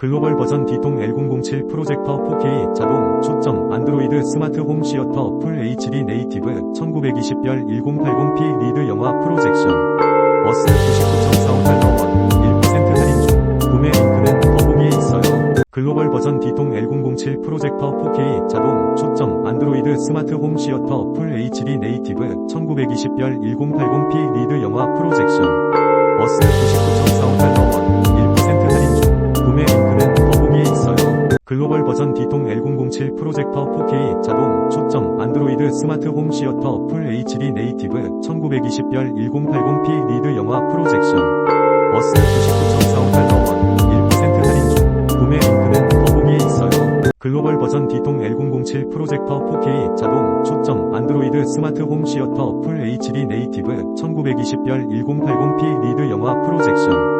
글로벌 버전 D통 L007 프로젝터 4K 자동 초점 안드로이드 스마트 홈 시어터 풀 HD 네이티브 1920별 1080p 리드 영화 프로젝션. 어스 99.45달러 원 1% 할인 중. 구매 링크는 더보기에 있어요. 글로벌 버전 D통 L007 프로젝터 4K 자동 초점 안드로이드 스마트 홈 시어터 풀 HD 네이티브 1920별 1080p 리드 영화 프로젝션. 어스 글로벌 버전 D통 L007 프로젝터 4K 자동 초점 안드로이드 스마트 홈 시어터 풀 HD 네이티브 1920별 1080p 리드 영화 프로젝션. 어스 99.45달러 원 1% 할인 중. 구매 링크는 더보기에 있어요. 글로벌 버전 D통 L007 프로젝터 4K 자동 초점 안드로이드 스마트 홈 시어터 풀 HD 네이티브 1920별 1080p 리드 영화 프로젝션